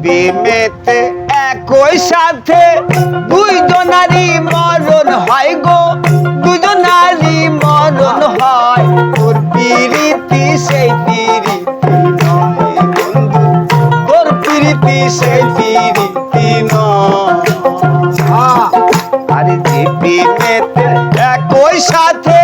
প্রেমেতে একই সাথে দুইজনারই মরণ হয় গো দুজনারই মরণ হয়। তোর পিরিতি সেই পিরিতি নয় বন্ধু, তোর পিরিতি সেই পিরিতি নয় আরে প্রেমেতে একই সাথে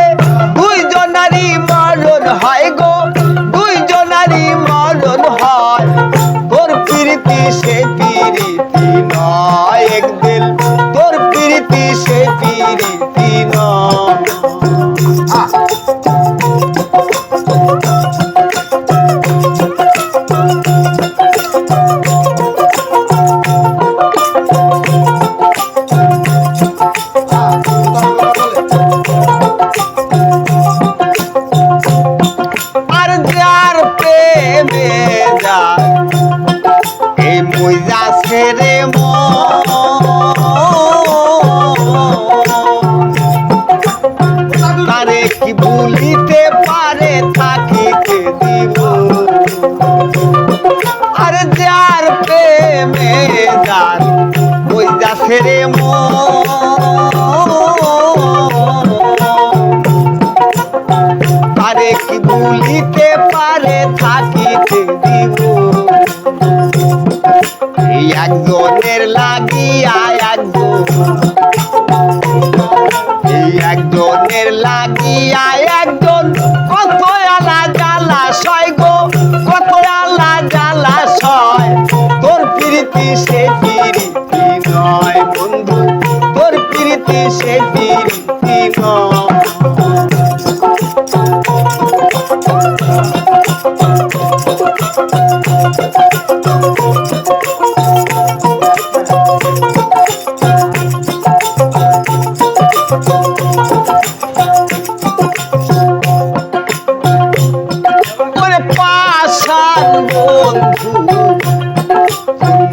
ভুলিতে পারে থাকিতে দিব আর যার প্রেমে যার মইজা ছেড়ে আরে কি ভুলিতে পারে থাকিতে দিব একজনের লাগিয়া একজন। একজনের লাগিয়া প্রীতি সে প্রীতি নয় বন্ধু তোর প্রীতি সে প্রীতি নয় বন্ধু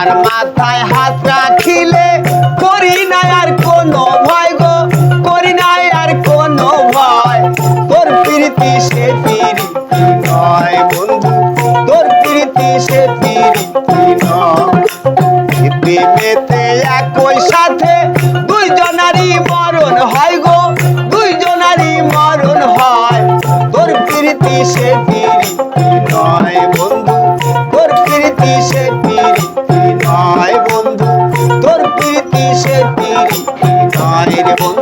এই আমার পীর নারের বন্ধু